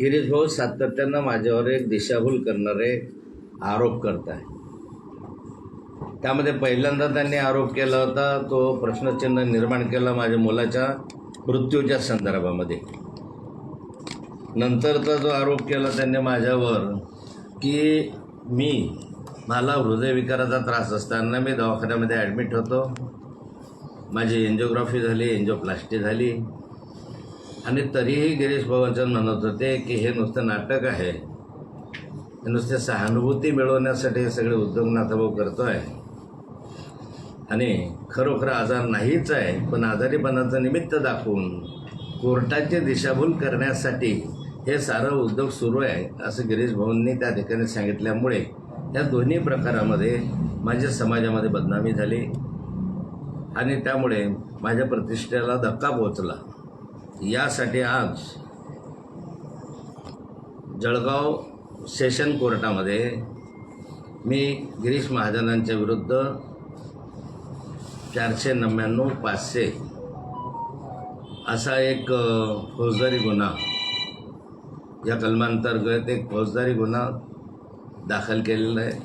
गिरीश भाऊ हो, सातत्यानं माझ्यावर एक दिशाभूल करणारे आरोप करत आहे. त्यामध्ये पहिल्यांदा त्यांनी आरोप केला होता तो प्रश्नचिन्ह निर्माण केला माझ्या मुलाच्या मृत्यूच्या संदर्भामध्ये. नंतरचा जो आरोप केला त्यांनी माझ्यावर की मी मला हृदयविकाराचा त्रास असताना मी दवाखान्यामध्ये ॲडमिट होतो. माझी एन्जिओग्राफी झाली एन्जिओप्लास्टी झाली. आणि तरीही गिरीश भवनचंद म्हणत होते की हे नुसतं नाटक आहे. हे नुसते सहानुभूती मिळवण्यासाठी हे सगळे उद्योग नाथाभाऊ करतो आहे आणि खरोखर आजार नाहीच आहे पण आजारीपणाचं निमित्त दाखवून कोर्टाची दिशाभूल करण्यासाठी हे सारं उद्योग सुरू आहे असं गिरीश भाऊंनी त्या ठिकाणी सांगितल्यामुळे या दोन्ही प्रकारामध्ये माझ्या समाजामध्ये बदनामी झाली. आणि त्यामुळे माझ्या प्रतिष्ठेला धक्का पोहोचला. यासाठी आज जळगाव सेशन कोर्टामध्ये मी गिरीश महाजनांच्या विरुद्ध चारशे नव्याण्णव पाचशे असा एक फौजदारी गुन्हा या कलमांतर्गत एक फौजदारी गुन्हा दाखल केलेला आहे.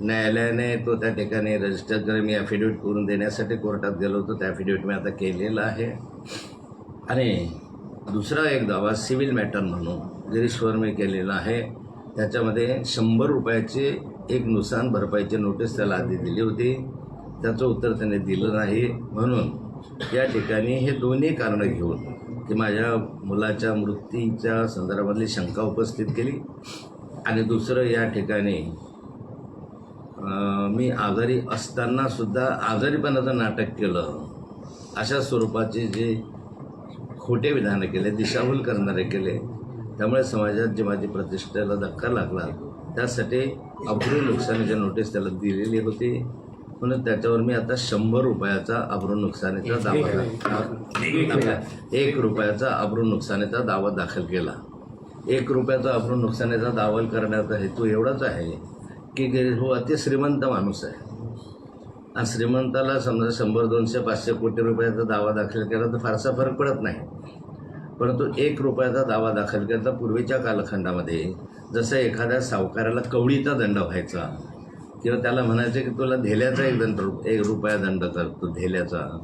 न्यायालयाने तो त्या ठिकाणी रजिस्टर करून मी ॲफिडेविट करून देण्यासाठी कोर्टात गेलो होतो. त्या ॲफिडेविट मी आता केलेला आहे. आणि दुसरा एक दावा सिव्हिल मॅटर म्हणून गिरीश्वर मी केलेला आहे त्याच्यामध्ये शंभर रुपयाची एक नुकसान भरपाईची नोटीस त्याला आधी दिली होती. त्याचं उत्तर त्याने दिलं नाही. म्हणून या ठिकाणी हे दोन्ही कारणं घेऊन की माझ्या मुलाच्या मृत्यूच्या संदर्भातली शंका उपस्थित केली. आणि दुसरं या ठिकाणी मी आजारी असताना सुद्धा आजारीपणाचं नाटक केलं. अशा स्वरूपाचे जे खोटे विधानं केले दिशाभूल करणारे केले. त्यामुळे समाजात जी माझी प्रतिष्ठेला धक्का लागला त्यासाठी अब्रू नुकसानीची नोटीस त्याला दिलेली होती. म्हणून त्याच्यावर मी आता शंभर रुपयाचा अब्रू नुकसानीचा दावा एक रुपयाचा अब्रू नुकसानीचा दावा दाखल केला. एक रुपयाचा अब्रू नुकसानीचा दावा करण्याचा हेतू एवढाच आहे की गिरीश भाऊ अति श्रीमंत माणूस आहे. आणि श्रीमंताला समजा शंभर दोनशे पाचशे कोटी रुपयाचा दावा दाखल केला तर फारसा फरक पडत नाही. परंतु एक रुपयाचा दावा दाखल केला तर पूर्वीच्या कालखंडामध्ये जसं एखाद्या सावकाराला कवडीचा दंड व्हायचा किंवा त्याला म्हणायचं की तुला धेल्याचा एक दंड एक रुपया दंड करतो धेल्याचा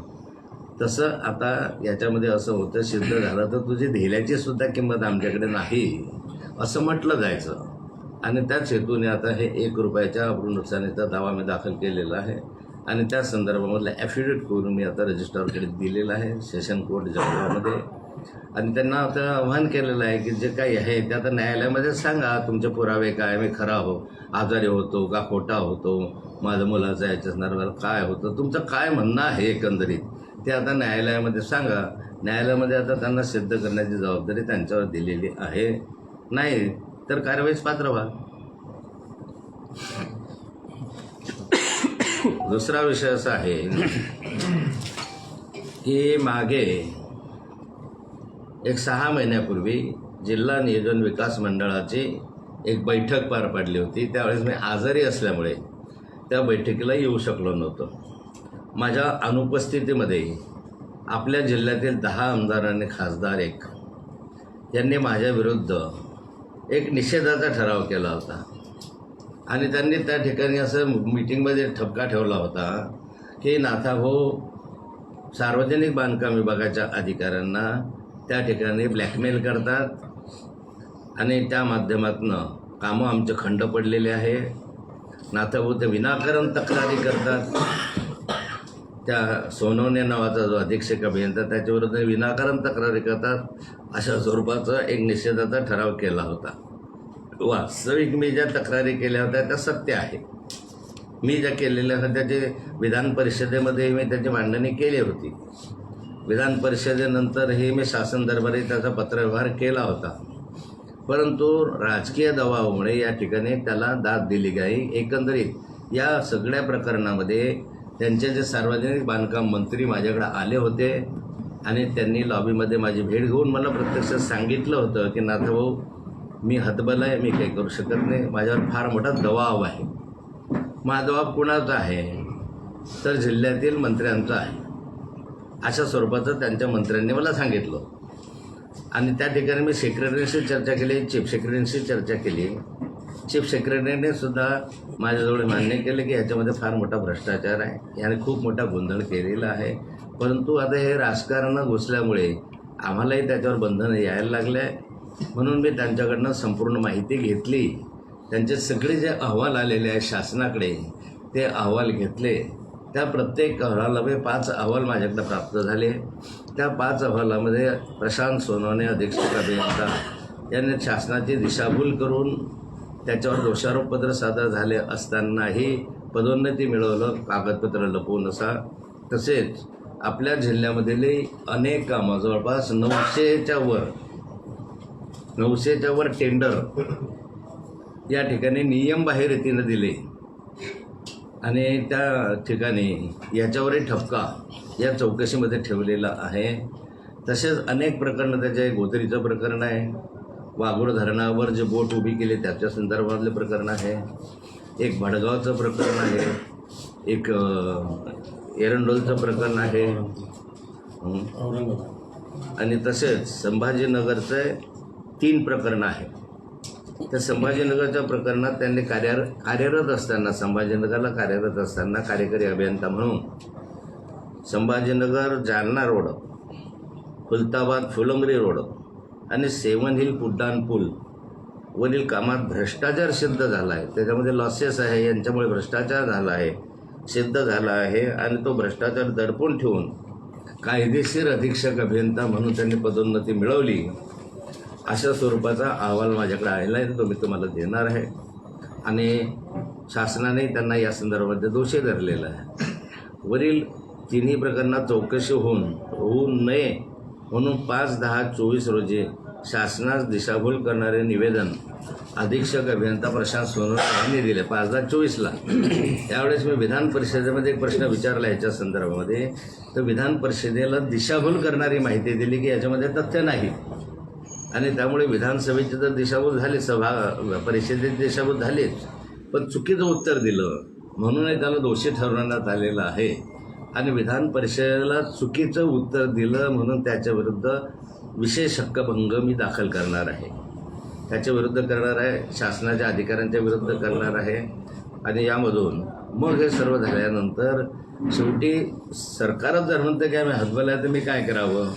तसं आता याच्यामध्ये असं होतं सिद्ध झालं तर तुझी धेल्याची सुद्धा किंमत आमच्याकडे नाही असं म्हटलं जायचं. आणि त्याच हेतूने आता हे एक रुपयाच्या नुकसानीचा दावा मी दाखल केलेला आहे. आणि त्या संदर्भामधलं ॲफिडेविट करून मी आता रजिस्ट्रारकडे दिलेलं आहे सेशन कोर्ट जवळमध्ये. आणि त्यांना आता आव्हान केलेलं आहे की जे काही आहे ते आता न्यायालयामध्ये सांगा तुमचे पुरावे काय मी खरा हो आजारी होतो का खोटा होतो माझं मुलाचं याच्या संदर्भात काय होतं तुमचं काय म्हणणं आहे एकंदरीत ते आता न्यायालयामध्ये सांगा. न्यायालयामध्ये आता त्यांना सिद्ध करण्याची जबाबदारी त्यांच्यावर दिलेली आहे. नाही तर कारवाईस पात्र व्हा. दुसरा विषय असा आहे की मागे एक सहा महिन्यापूर्वी जिल्हा नियोजन विकास मंडळाची एक बैठक पार पाडली होती. त्यावेळेस मी आजारी असल्यामुळे त्या बैठकीला येऊ शकलो नव्हतो. माझ्या अनुपस्थितीमध्ये आपल्या जिल्ह्यातील दहा आमदार आणि खासदार एक. यांनी माझ्या विरुद्ध एक निषेधाचा ठराव केला होता. आणि त्यांनी त्या ठिकाणी असं मिटिंगमध्ये ठपका ठेवला होता की नाथाभाऊ सार्वजनिक बांधकाम विभागाच्या अधिकाऱ्यांना त्या ठिकाणी ब्लॅकमेल करतात आणि त्या माध्यमातनं कामं आमचे खंड पडलेले आहे. नाथाभाऊ ते विनाकारण तक्रारी करतात. त्या सोनवणे नावाचा जो अधीक्षक अभियंता त्याच्याविरुद्ध विनाकारण तक्रारी करतात. अशा स्वरूपाचा एक निषेधाचा ठराव केला होता. वास्तविक मी ज्या तक्रारी केल्या होत्या त्या सत्य आहे मी ज्या केलेल्या होत्या त्याचे विधान परिषदेमध्ये मी त्याची मांडणी केली होती. विधान परिषदेनंतरही मी शासन दरबारी त्याचा पत्रव्यवहार केला होता. परंतु राजकीय दबावामुळे या ठिकाणी त्याला दाद दिली गेली. एकंदरीत या सगळ्या प्रकरणामध्ये त्यांचे जे सार्वजनिक बांधकाम मंत्री माझ्याकडे आले होते आणि त्यांनी लॉबीमध्ये माझी भेट घेऊन मला प्रत्यक्ष सांगितलं होतं की नाथाभाऊ मी हतबल आहे मी काही करू शकत नाही. माझ्यावर फार मोठा दबाव आहे. मग दबाव कुणाचा आहे? तर जिल्ह्यातील मंत्र्यांचा आहे. अशा स्वरूपाचं त्यांच्या मंत्र्यांनी मला सांगितलं. आणि त्या ठिकाणी मी सेक्रेटरीशी चर्चा केली चीफ सेक्रेटरीशी चर्चा केली. चीफ सेक्रेटरीने सुद्धा माझ्याजवळ मान्य केलं की ह्याच्यामध्ये फार मोठा भ्रष्टाचार आहे. याने खूप मोठा गोंधळ केलेला आहे. परंतु आता हे राजकारण घुसल्यामुळे आम्हालाही त्याच्यावर बंधनं यायला लागले आहे म्हणून मी त्यांच्याकडनं संपूर्ण माहिती घेतली. त्यांचे सगळे जे अहवाल आलेले आहेत शासनाकडे ते अहवाल घेतले. त्या प्रत्येक अहवालामध्ये पाच अहवाल माझ्याकडे प्राप्त झाले. त्या पाच अहवालामध्ये प्रशांत सोनवणे अधीक्षक अभियंता यांनी शासनाची दिशाभूल करून त्याच्यावर दोषारोपपत्र सादर झाले असतानाही पदोन्नती मिळवलं कागदपत्र लपवून असा. तसेच आपल्या जिल्ह्यामधील अनेक कामं जवळपास नऊशेच्या वर नऊशेच्या वर टेंडर या ठिकाणी नियमबाह्य रीतीनं दिले. आणि त्या ठिकाणी याच्यावरही ठपका या चौकशीमध्ये ठेवलेला आहे. तसेच अनेक प्रकरणं त्याचे गोदरीचं प्रकरण आहे. वाघोड धरणावर जे बोट उभी केली त्याच्या संदर्भातले प्रकरण आहे. एक भडगावचं प्रकरण आहे. एक एरंडोलचं प्रकरण आहे. आणि तसेच संभाजीनगरचं तीन प्रकरण आहेत. त्या संभाजीनगरच्या प्रकरणात त्यांनी कार्यार कार्यरत असताना संभाजीनगरला कार्यरत असताना कार्यकारी अभियंता म्हणून संभाजीनगर जालना रोड खुलताबाद फुलंगरी रोड आणि सेवन हिल पुड्डान पूल वरील कामात भ्रष्टाचार सिद्ध झाला आहे. त्याच्यामध्ये लॉसेस आहे यांच्यामुळे भ्रष्टाचार झाला आहे सिद्ध झाला आहे आणि तो भ्रष्टाचार दडपून ठेवून कायदेशीर अधीक्षक अभियंता म्हणून त्यांनी पदोन्नती मिळवली. अशा स्वरूपाचा अहवाल माझ्याकडे आलेला आहे तो मी तुम्हाला देणार आहे. आणि शासनाने त्यांना या संदर्भात दोषी धरलेला आहे. वरील तिन्ही प्रकरणात चौकशी होऊन होऊ नये म्हणून पाच दहा चोवीस रोजी शासनास दिशाभूल करणारे निवेदन अधीक्षक अभियंता प्रशांत सोनवणे यांनी दिले पाच दहा चोवीसला. त्यावेळेस मी विधान परिषदेमध्ये एक प्रश्न विचारला याच्या संदर्भामध्ये. तर विधान परिषदेला दिशाभूल करणारी माहिती दिली की याच्यामध्ये तथ्य नाही. आणि त्यामुळे विधानसभेचे तर दिशाभूत झाले सभा परिषदेची दिशाभूत झालीच पण चुकीचं उत्तर दिलं. म्हणूनही त्याला दोषी ठरवण्यात आलेलं आहे. आणि विधान परिषदेला चुकीचं उत्तर दिलं म्हणून त्याच्या विरुद्ध विशेष हक्कभंग मी दाखल करणार आहे. त्याच्या विरुद्ध करणार आहे शासनाच्या अधिकाऱ्यांच्या विरुद्ध करणार आहे. आणि यामधून मग हे सर्व झाल्यानंतर शेवटी सरकारच जर म्हणतं की आम्ही हातबल आहे तर मी काय करावं?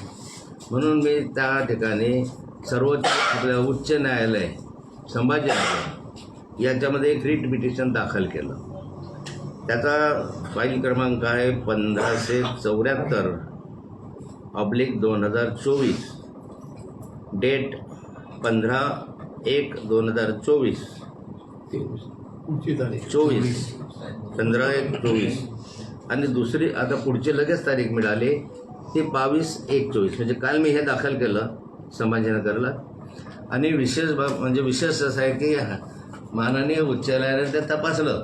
म्हणून मी त्या ठिकाणी सर्वोच्च आपलं उच्च न्यायालय संभाजीनगर याच्यामध्ये एक रिट पिटिशन दाखल केलं. त्याचा फाईल क्रमांक आहे पंधराशे चौऱ्याहत्तर ऑब्लिक दोन हजार चोवीस. डेट पंधरा एक दोन हजार चोवीस. चोवीस. पंधरा एक चोवीस. आणि दुसरी आता पुढची लगेच तारीख मिळाली ती बावीस एक चोवीस. म्हणजे काल मी हे दाखल केलं संभाजीनगरला. आणि विशेष बाब म्हणजे विशेष असं आहे की माननीय उच्च न्यायालयाने ते तपासलं.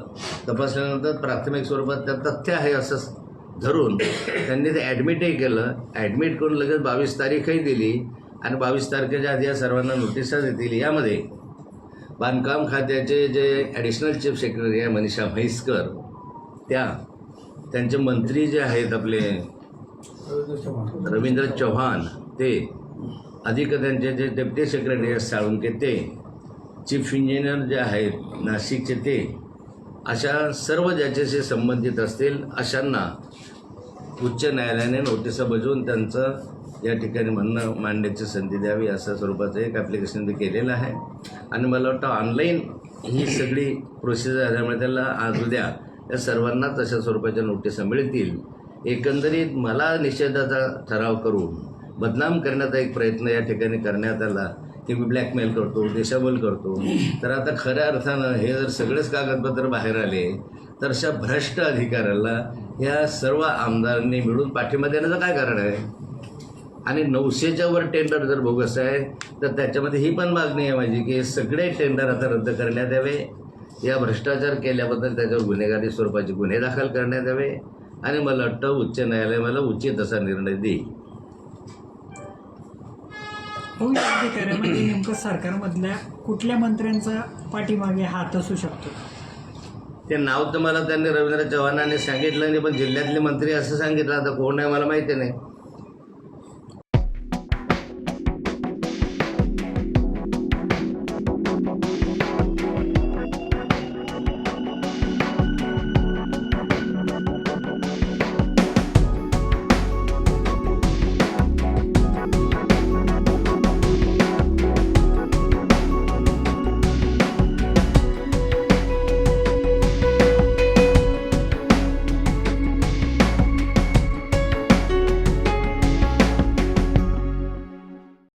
तपासल्यानंतर प्राथमिक स्वरूपात त्या तथ्य आहे असं धरून त्यांनी ते ॲडमिटही केलं. ॲडमिट करून लगेच बावीस तारीखही दिली. आणि बावीस तारखेच्या आधी या सर्वांना नोटिसा देतील यामध्ये बांधकाम खात्याचे जे ॲडिशनल चीफ सेक्रेटरी आहे मनीषा म्हैसकर त्या त्यांचे मंत्री जे आहेत आपले रवींद्र चव्हाण ते अधिक त्यांचे जे डेप्टी सेक्रेटरी आहेत साळुंके ते चीफ इंजिनियर जे आहेत नाशिकचे ते अशा सर्व ज्याच्याशी संबंधित असतील अशांना उच्च न्यायालयाने नोटिसा बजवून त्यांचं या ठिकाणी म्हणणं मांडण्याची संधी द्यावी अशा स्वरूपाचं एक ॲप्लिकेशन मी केलेलं आहे. आणि मला वाटतं ऑनलाईन ही सगळी प्रोसिजर झाल्यामुळे त्याला आज उद्या या सर्वांनाच अशा स्वरूपाच्या नोटिसा मिळतील. एकंदरीत मला निषेधाचा ठराव करून बदनाम करण्याचा एक प्रयत्न या ठिकाणी करण्यात आला की मी ब्लॅकमेल करतो देशाबल करतो. तर आता खऱ्या अर्थानं हे जर सगळेच कागदपत्र बाहेर आले तर अशा भ्रष्ट अधिकाऱ्याला ह्या सर्व आमदारांनी मिळून पाठिंबा देण्याचं काय कारण आहे? आणि नऊशेच्या वर टेंडर जर बोगस आहे तर त्याच्यामध्ये ही पण मागणी आहे माझी की सगळे टेंडर आता रद्द करण्यात यावे. या भ्रष्टाचार केल्याबद्दल त्याच्यावर गुन्हेगारी स्वरूपाचे गुन्हे दाखल करण्यात यावे. आणि मला वाटतं उच्च न्यायालय मला उचित असा निर्णय देईल. हो खरं. म्हणजे नेमकं सरकारमधल्या कुठल्या मंत्र्यांचा पाठीमागे हात असू शकतो? ते नाव तर मला त्यांनी रवींद्र चव्हाणांनी सांगितलं नाही पण जिल्ह्यातले मंत्री असं सांगितलं. आता कोण आहे मला माहिती नाही.